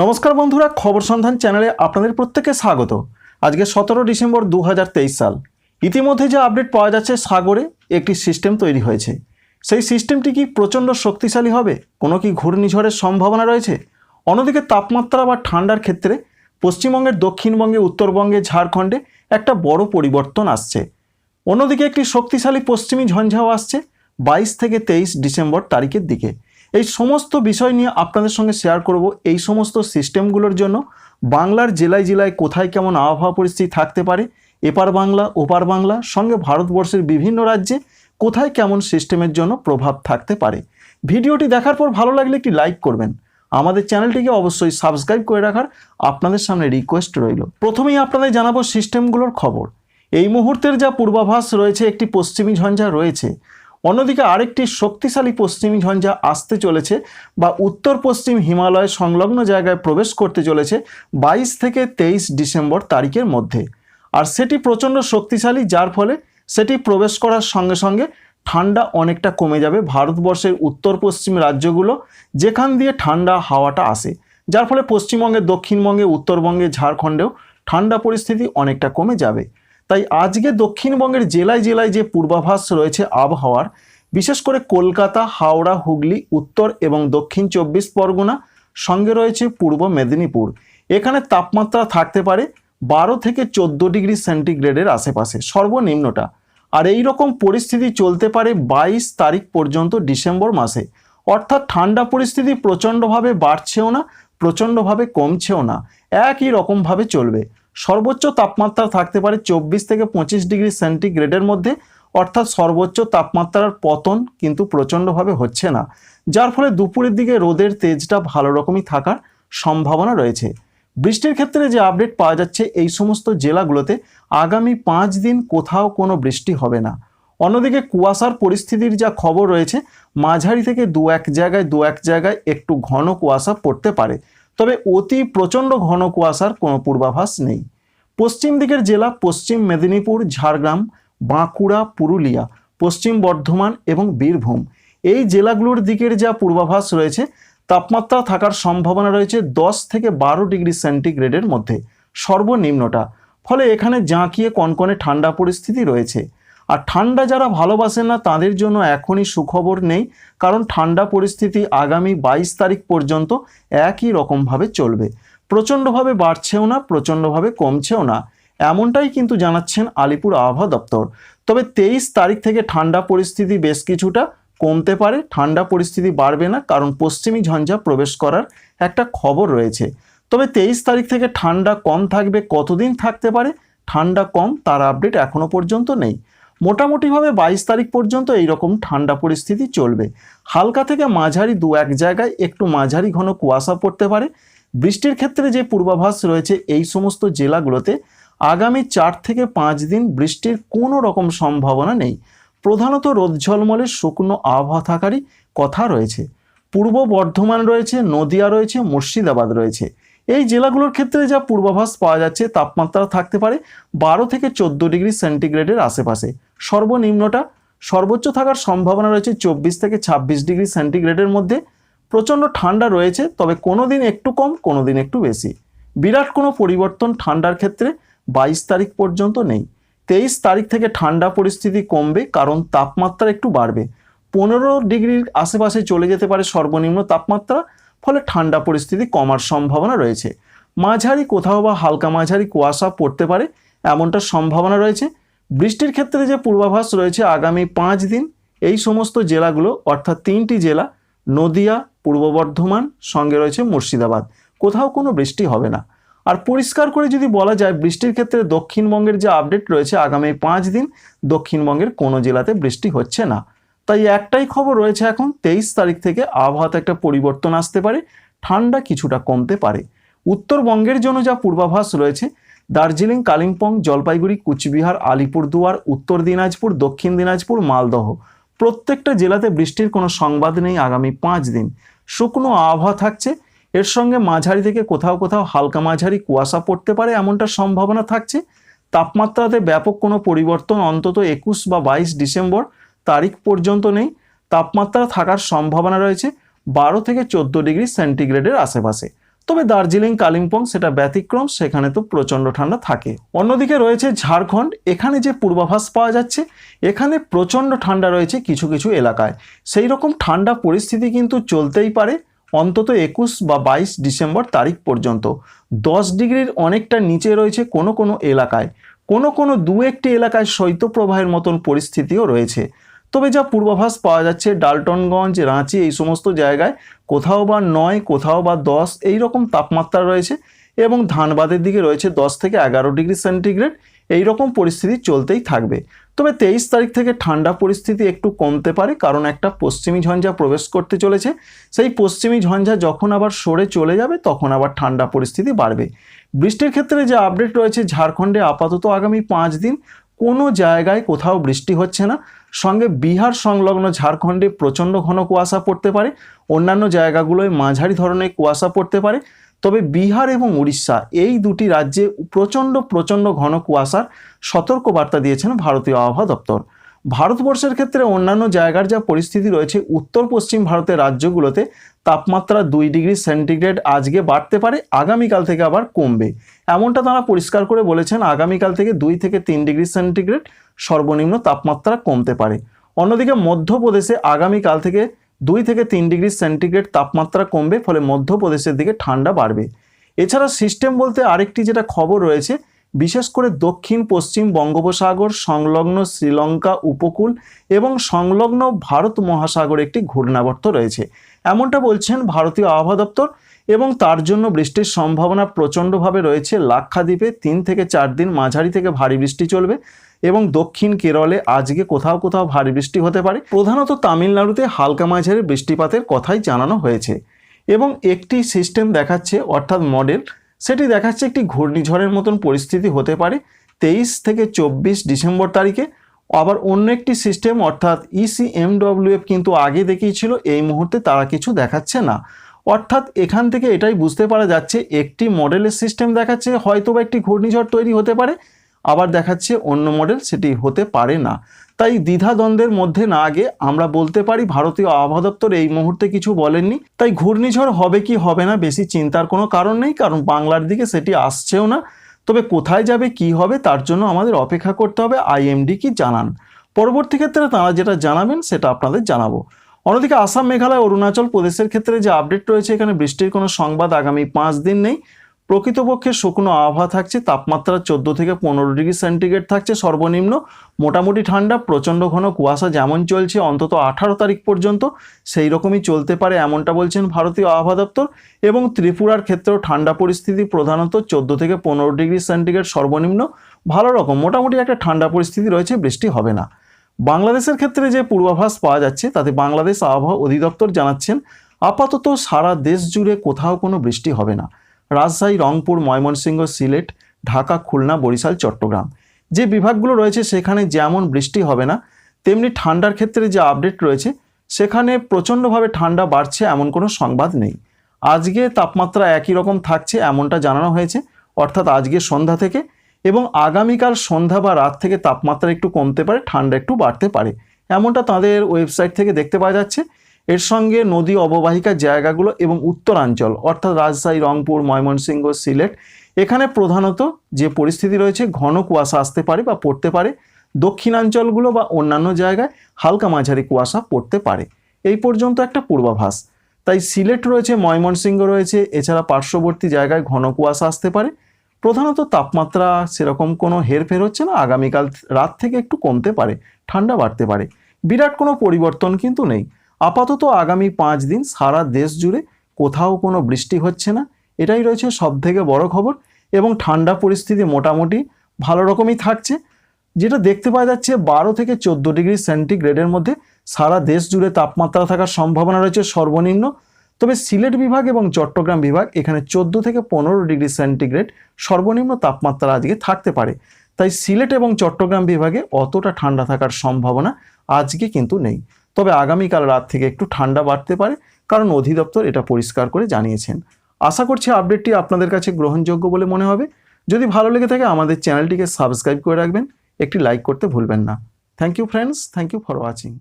নমস্কার বন্ধুরা, খবর সন্ধান চ্যানেলে আপনাদের প্রত্যেককে স্বাগত। আজকে সতেরো ডিসেম্বর দু হাজার তেইশ সাল। ইতিমধ্যে যে আপডেট পাওয়া যাচ্ছে সাগরে, একটি সিস্টেম তৈরি হয়েছে। সেই সিস্টেমটি কি প্রচণ্ড শক্তিশালী হবে? কোনো কি ঘূর্ণিঝড়ের সম্ভাবনা রয়েছে? অন্যদিকে তাপমাত্রা বা ঠান্ডার ক্ষেত্রে পশ্চিমবঙ্গের দক্ষিণবঙ্গে, উত্তরবঙ্গে, ঝাড়খণ্ডে একটা বড় পরিবর্তন আসছে। অন্যদিকে একটি শক্তিশালী পশ্চিমী ঝঞ্ঝাও আসছে বাইশ থেকে তেইশ ডিসেম্বর তারিখের দিকে। এই সমস্ত বিষয় নিয়ে আপনাদের সঙ্গে শেয়ার করব। এই সমস্ত সিস্টেমগুলোর জন্য বাংলার জেলায় জেলায় কোথায় কেমন আবহাওয়া পরিস্থিতি থাকতে পারে, এপার বাংলা, ওপার বাংলা, সঙ্গে ভারতবর্ষের বিভিন্ন রাজ্যে কোথায় কেমন সিস্টেমের জন্য প্রভাব থাকতে পারে। ভিডিওটি দেখার পর ভালো লাগলে একটি লাইক করবেন। আমাদের চ্যানেলটিকে অবশ্যই সাবস্ক্রাইব করে রাখার আপনাদের সামনে রিকোয়েস্ট রইল। প্রথমেই আপনাদের জানাব সিস্টেমগুলোর খবর। এই মুহূর্তের যা পূর্বাভাস রয়েছে, একটি পশ্চিমী ঝঞ্ঝা রয়েছে। অন্যদিকে আরেকটি শক্তিশালী পশ্চিমী ঝঞ্ঝা আসতে চলেছে বা উত্তর পশ্চিম হিমালয় সংলগ্ন জায়গায় প্রবেশ করতে চলেছে বাইশ থেকে তেইশ ডিসেম্বর তারিখের মধ্যে। আর সেটি প্রচণ্ড শক্তিশালী, যার ফলে সেটি প্রবেশ করার সঙ্গে সঙ্গে ঠান্ডা অনেকটা কমে যাবে ভারতবর্ষের উত্তর পশ্চিম রাজ্যগুলো, যেখান দিয়ে ঠান্ডা হাওয়াটা আসে। যার ফলে পশ্চিমবঙ্গে, দক্ষিণবঙ্গে, উত্তরবঙ্গে, ঝাড়খণ্ডেও ঠান্ডা পরিস্থিতি অনেকটা কমে যাবে। তাই আজকে দক্ষিণবঙ্গের জেলায় জেলায় যে পূর্বাভাস রয়েছে আবহাওয়ার, বিশেষ করে কলকাতা, হাওড়া, হুগলি, উত্তর এবং দক্ষিণ চব্বিশ পরগনা, সঙ্গে রয়েছে পূর্ব মেদিনীপুর। এখানে তাপমাত্রা থাকতে পারে বারো থেকে চোদ্দ ডিগ্রি সেন্টিগ্রেডের আশেপাশে, সর্বনিম্নটা। আর এই রকম পরিস্থিতি চলতে পারে বাইশ তারিখ পর্যন্ত ডিসেম্বর মাসে। অর্থাৎ ঠান্ডা পরিস্থিতি প্রচণ্ডভাবে বাড়ছেও না, প্রচণ্ডভাবে কমছেও না। একই রকমভাবে চলবে। সর্বোচ্চ তাপমাত্রা থাকতে পারে চব্বিশ থেকে পঁচিশ ডিগ্রি সেন্টিগ্রেডের মধ্যে, অর্থাৎ সর্বোচ্চ তাপমাত্রার পতন কিন্তু প্রচণ্ডভাবে হচ্ছে না। যার ফলে দুপুরের দিকে রোদের তেজটা ভালো রকমই থাকার সম্ভাবনা রয়েছে। বৃষ্টির ক্ষেত্রে যে আপডেট পাওয়া যাচ্ছে এই সমস্ত জেলাগুলোতে আগামী পাঁচ দিন কোথাও কোনো বৃষ্টি হবে না। অন্যদিকে কুয়াশার পরিস্থিতির যা খবর রয়েছে, মাঝারি থেকে দু এক জায়গায় দু এক জায়গায় একটু ঘন কুয়াশা পড়তে পারে। তবে অতি প্রচণ্ড ঘন কুয়াশার কোনো পূর্বাভাস নেই। পশ্চিম দিকের জেলা পশ্চিম মেদিনীপুর, ঝাড়গ্রাম, বাঁকুড়া, পুরুলিয়া, পশ্চিম বর্ধমান এবং বীরভূম। এই জেলাগুলোর দিকের যা পূর্বাভাস রয়েছে, তাপমাত্রা থাকার সম্ভাবনা রয়েছে দশ থেকে বারো ডিগ্রি সেন্টিগ্রেডের মধ্যে, সর্বনিম্নটা। ফলে এখানে জাঁকিয়ে কনকনে ঠান্ডা পরিস্থিতি রয়েছে। আর ঠান্ডা যারা ভালোবাসেন না, তাদের জন্য এখনই সুখবর নেই, কারণ ঠান্ডা পরিস্থিতি আগামী বাইশ তারিখ পর্যন্ত একই রকমভাবে চলবে। প্রচণ্ডভাবে বাড়ছেও না, প্রচণ্ডভাবে কমছেও না। এমনটাই কিন্তু জানাচ্ছেন আলিপুর আবহাওয়া দপ্তর। তবে তেইশ তারিখ থেকে ঠান্ডা পরিস্থিতি বেশ কিছুটা কমতে পারে, ঠান্ডা পরিস্থিতি বাড়বে না, কারণ পশ্চিমী ঝঞ্ঝা প্রবেশ করার একটা খবর রয়েছে। তবে তেইশ তারিখ থেকে ঠান্ডা কম থাকবে, কতদিন থাকতে পারে? ঠান্ডা কম, তার আপডেট এখনও পর্যন্ত নেই। মোটামুটিভাবে বাইশ তারিখ পর্যন্ত এইরকম ঠান্ডা পরিস্থিতি চলবে। হালকা থেকে মাঝারি দু এক জায়গায় একটু মাঝারি ঘন কুয়াশা পড়তে পারে। বৃষ্টির ক্ষেত্রে যে পূর্বাভাস রয়েছে এই সমস্ত জেলাগুলোতে আগামী চার থেকে পাঁচ দিন বৃষ্টির কোনো রকম সম্ভাবনা নেই। প্রধানত রোদ ঝলমলে শুকনো আবহাওয়া থাকারই কথা রয়েছে। পূর্ব বর্ধমান রয়েছে, নদিয়া রয়েছে, মুর্শিদাবাদ রয়েছে। এই জেলাগুলোর ক্ষেত্রে যা পূর্বাভাস পাওয়া যাচ্ছে, তাপমাত্রা থাকতে পারে বারো থেকে চোদ্দ ডিগ্রি সেন্টিগ্রেডের আশেপাশে। সর্বনিম্নটা সর্বোচ্চ থাকার সম্ভাবনা রয়েছে চব্বিশ থেকে ছাব্বিশ ডিগ্রি সেন্টিগ্রেডের মধ্যে। প্রচণ্ড ঠান্ডা রয়েছে, তবে কোনো দিন একটু কম কোনো দিন একটু বেশি। বিরাট কোনো পরিবর্তন ঠান্ডার ক্ষেত্রে বাইশ তারিখ পর্যন্ত নেই। তেইশ তারিখ থেকে ঠান্ডা পরিস্থিতি কমবে, কারণ তাপমাত্রা একটু বাড়বে। পনেরো ডিগ্রির আশেপাশে চলে যেতে পারে সর্বনিম্ন তাপমাত্রা ফলে ঠান্ডা পরিস্থিতি কমার সম্ভাবনা রয়েছে। মাঝারি কোথাও বা হালকা মাঝারি কুয়াশা পড়তে পারে, এমনটা সম্ভাবনা রয়েছে। বৃষ্টির ক্ষেত্রে যে পূর্বাভাস রয়েছে আগামী পাঁচ দিন, এই সমস্ত জেলাগুলো, অর্থাৎ তিনটি জেলা, নদিয়া, পূর্ব বর্ধমান, সঙ্গে রয়েছে মুর্শিদাবাদ। কোথাও কোনো বৃষ্টি হবে না। আর পরিষ্কার করে যদি বলা যায়, বৃষ্টির ক্ষেত্রে দক্ষিণবঙ্গের যে আপডেট রয়েছে আগামী পাঁচ দিন, দক্ষিণবঙ্গের কোনো জেলাতে বৃষ্টি হচ্ছে না। তাই একটাই খবর রয়েছে এখন, তেইশ তারিখ থেকে আবহাওয়াতে একটা পরিবর্তন আসতে পারে, ঠান্ডা কিছুটা কমতে পারে। উত্তরবঙ্গের জন্য যা পূর্বাভাস রয়েছে, দার্জিলিং, কালিম্পং, জলপাইগুড়ি, কুচবিহার, আলিপুরদুয়ার, উত্তর দিনাজপুর, দক্ষিণ দিনাজপুর, মালদহ। প্রত্যেকটা জেলাতে বৃষ্টির কোনো সংবাদ নেই আগামী পাঁচ দিন। শুকনো আবহাওয়া থাকছে, এর সঙ্গে মাঝারি থেকে কোথাও কোথাও হালকা মাঝারি কুয়াশা পড়তে পারে এমনটা সম্ভাবনা থাকছে। তাপমাত্রাতে ব্যাপক কোনো পরিবর্তন অন্তত একুশ বা বাইশ ডিসেম্বর তারিখ পর্যন্ত নেই, তাপমাত্রা থাকার সম্ভাবনা রয়েছে বারো থেকে চোদ্দ ডিগ্রি সেন্টিগ্রেডের আশেপাশে। তবে দার্জিলিং, কালিম্পং সেটা ব্যতিক্রম, সেখানে তো প্রচণ্ড ঠান্ডা থাকে। অন্যদিকে রয়েছে ঝাড়খণ্ড, এখানে যে পূর্বাভাস পাওয়া যাচ্ছে, এখানে প্রচণ্ড ঠান্ডা রয়েছে কিছু কিছু এলাকায়। সেই রকম ঠান্ডা পরিস্থিতি কিন্তু চলতেই পারে অন্তত একুশ বা বাইশ ডিসেম্বর তারিখ পর্যন্ত। দশ ডিগ্রির অনেকটা নিচে রয়েছে কোনো কোনো এলাকায়। কোনো কোনো দু একটি এলাকায় শৈত্যপ্রবাহের মতন পরিস্থিতিও রয়েছে। তবে যা পূর্বাভাস পাওয়া যাচ্ছে ডালটনগঞ্জ, রাঁচি, এই সমস্ত জায়গায়, কোথাও বা নয়, কোথাও বা দশ, এই রকম তাপমাত্রা রয়েছে এবং ধানবাদের দিকে রয়েছে দশ থেকে এগারো ডিগ্রি সেন্টিগ্রেড, এই রকম পরিস্থিতি চলতেই থাকবে। তবে তেইশ তারিখ থেকে ঠান্ডা পরিস্থিতি একটু কমতে পারে, কারণ একটা পশ্চিমী ঝঞ্ঝা প্রবেশ করতে চলেছে। সেই পশ্চিমী ঝঞ্ঝা যখন আবার সরে চলে যাবে, তখন আবার ঠান্ডা পরিস্থিতি বাড়বে। বৃষ্টির ক্ষেত্রে যে আপডেট রয়েছে, ঝাড়খণ্ডে আপাতত আগামী পাঁচ দিন কোনো জায়গায় কোথাও বৃষ্টি হচ্ছে না। সঙ্গে বিহার সংলগ্ন ঝাড়খণ্ডে প্রচণ্ড ঘন কুয়াশা পড়তে পারে। অন্যান্য জায়গাগুলোয় মাঝারি ধরনের কুয়াশা পড়তে পারে। তবে বিহার এবং উড়িষ্যা এই দুটি রাজ্যে প্রচণ্ড প্রচণ্ড ঘন কুয়াশার সতর্কবার্তা দিয়েছেন ভারতীয় আবহাওয়া দপ্তর। ভারতবর্ষের ক্ষেত্রে অন্যান্য জায়গার যা পরিস্থিতি রয়েছে উত্তর পশ্চিম ভারতের রাজ্যগুলোতে তাপমাত্রা দুই ডিগ্রি সেন্টিগ্রেড আজকে বাড়তে পারে, আগামীকাল থেকে আবার কমবে। এমনটা তারা পরিষ্কার করে বলেছেন, আগামীকাল থেকে দুই থেকে তিন ডিগ্রি সেন্টিগ্রেড সর্বনিম্ন তাপমাত্রা কমতে পারে। অন্যদিকে মধ্যপ্রদেশে আগামীকাল থেকে দুই থেকে তিন ডিগ্রি সেন্টিগ্রেড তাপমাত্রা কমবে, ফলে মধ্যপ্রদেশের দিকে ঠান্ডা বাড়বে। এছাড়া সিস্টেম বলতে আরেকটি যেটা খবর রয়েছে বিশেষ করে দক্ষিণ, পশ্চিম বঙ্গোপসাগর, সংলগ্ন শ্রীলঙ্কা উপকূল এবং সংলগ্ন ভারত মহাসাগরে একটি ঘূর্ণাবর্ত রয়েছে। এমনটা বলছেন ভারতীয় আবহাওয়া দপ্তর এবং তার জন্য বৃষ্টির সম্ভাবনা প্রচণ্ডভাবে রয়েছে। লাক্ষাদ্বীপে তিন থেকে চার দিন মাঝারি থেকে ভারী বৃষ্টি চলবে এবং দক্ষিণ কেরলে আজকে কোথাও কোথাও ভারী বৃষ্টি হতে পারে। প্রধানত তামিলনাড়ুতে হালকা মাঝারি বৃষ্টিপাতের কথাই জানানো হয়েছে এবং একটি সিস্টেম দেখাচ্ছে, অর্থাৎ মডেল সেটি দেখাচ্ছে একটি ঘূর্ণিঝড়ের মতন পরিস্থিতি হতে পারে তেইশ থেকে চব্বিশ ডিসেম্বর তারিখে। আবার অন্য একটি সিস্টেম, অর্থাৎ E ইসিএমডব্লিউএফ কিন্তু আগে দেখিয়েছিল এই মুহূর্তে তারা কিছু দেখাচ্ছে না। অর্থাৎ এখান থেকে এটাই বুঝতে পারা যাচ্ছে, একটি মডেলের সিস্টেম দেখাচ্ছে হয়তো বা একটি ঘূর্ণিঝড় তৈরি হতে পারে, আবার দেখাচ্ছে অন্য মডেল সেটি হতে পারে না। তাই দ্বিধাদ্বন্দ্বের মধ্যে না আগে আমরা বলতে পারি ভারতীয় আবহাওয়া দপ্তর এই মুহূর্তে কিছু বলেননি। তাই ঘূর্ণিঝড় হবে কি হবে না বেশি চিন্তার কোনো কারণ নেই, কারণ বাংলার দিকে সেটি আসছেও না। তবে কোথায় যাবে, কি হবে, তার জন্য আমাদের অপেক্ষা করতে হবে, আইএমডি কি জানান। পরবর্তী ক্ষেত্রে তারা যেটা জানাবেন, সেটা আপনাদের জানাব। অন্যদিকে আসাম, মেঘালয়, অরুণাচল প্রদেশের ক্ষেত্রে যে আপডেট রয়েছে, এখানে বৃষ্টির কোনো সংবাদ আগামী পাঁচ দিন নেই। প্রকৃতপক্ষে শুকনো আবহাওয়া থাকছে, তাপমাত্রা চোদ্দ থেকে পনেরো ডিগ্রি সেন্টিগ্রেড থাকছে সর্বনিম্ন। মোটামুটি ঠান্ডা, প্রচণ্ড ঘন কুয়াশা যেমন চলছে অন্তত আঠারো তারিখ পর্যন্ত সেই রকমই চলতে পারে এমনটা বলছেন ভারতীয় আবহাওয়া দপ্তর। এবং ত্রিপুরার ক্ষেত্রেও ঠান্ডা পরিস্থিতি প্রধানত চোদ্দ থেকে পনেরো ডিগ্রি সেন্টিগ্রেড সর্বনিম্ন। ভালো রকম, মোটামুটি একটা ঠান্ডা পরিস্থিতি রয়েছে, বৃষ্টি হবে না। বাংলাদেশের ক্ষেত্রে যে পূর্বাভাস পাওয়া যাচ্ছে, তাতে বাংলাদেশ আবহাওয়া অধিদপ্তর জানাচ্ছেন, আপাতত সারা দেশ জুড়ে কোথাও কোনো বৃষ্টি হবে না। রাজশাহী, রংপুর, ময়মনসিংহ, সিলেট, ঢাকা, খুলনা, বরিশাল, চট্টগ্রাম। যে বিভাগগুলো রয়েছে সেখানে যেমন বৃষ্টি হবে না, তেমনি ঠান্ডার ক্ষেত্রে যে আপডেট রয়েছে, সেখানে প্রচণ্ডভাবে ঠান্ডা বাড়ছে এমন কোনো সংবাদ নেই। আজকে তাপমাত্রা একই রকম থাকছে এমনটা জানানো হয়েছে, অর্থাৎ আজকে সন্ধ্যা থেকে এবং আগামীকাল সন্ধ্যা বা রাত থেকে তাপমাত্রা একটু কমতে পারে, ঠান্ডা একটু বাড়তে পারে। এমনটা তাদের ওয়েবসাইট থেকে দেখতে পাওয়া যাচ্ছে। এর সঙ্গে নদী অববাহিকা জায়গাগুলো এবং উত্তরাঞ্চল, অর্থাৎ রাজশাহী, রংপুর, ময়মনসিংহ, সিলেট, এখানে প্রধানত যে পরিস্থিতি রয়েছে, ঘন কুয়াশা আসতে পারে বা পড়তে পারে, দক্ষিণাঞ্চলগুলো বা অন্যান্য জায়গায় হালকা মাঝারি কুয়াশা পড়তে পারে। এই পর্যন্ত একটা পূর্বাভাস। তাই সিলেট রয়েছে, ময়মনসিংহ রয়েছে, এছাড়া পার্শ্ববর্তী জায়গায় ঘন কুয়াশা আসতে পারে। প্রধানত তাপমাত্রা সেরকম কোনো হেরফের হচ্ছে না, আগামীকাল রাত থেকে একটু কমতে পারে, ঠান্ডা বাড়তে পারে। বিরাট কোনো পরিবর্তন কিন্তু নেই। আপাতত আগামী পাঁচ দিন সারা দেশ জুড়ে কোথাও কোনো বৃষ্টি হচ্ছে না। এটাই রয়েছে সব থেকে বড় খবর এবং ঠান্ডা পরিস্থিতি মোটামুটি ভালো রকমই থাকছে। যেটা দেখতে পাওয়া যাচ্ছে বারো থেকে চোদ্দ ডিগ্রি সেন্টিগ্রেডের মধ্যে সারা দেশ জুড়ে তাপমাত্রা থাকার সম্ভাবনা রয়েছে সর্বনিম্ন। তবে সিলেট বিভাগ এবং চট্টগ্রাম বিভাগ এখানে চোদ্দ থেকে পনেরো ডিগ্রি সেন্টিগ্রেড সর্বনিম্ন তাপমাত্রা আজকে থাকতে পারে। তাই সিলেট এবং চট্টগ্রাম বিভাগে অতটা ঠান্ডা থাকার সম্ভাবনা আজকে কিন্তু নেই। তবে আগামীকাল রাত থেকে একটু ঠান্ডা বাড়তে পারে, কারণ অধিদপ্তর এটা পরিষ্কার করে জানিয়েছেন। আশা করছি আপডেটটি আপনাদের কাছে গ্রহণযোগ্য বলে মনে হবে। যদি ভালো লেগে থাকে আমাদের চ্যানেলটিকে সাবস্ক্রাইব করে রাখবেন, একটি লাইক করতে ভুলবেন না। Thank you friends thank you for watching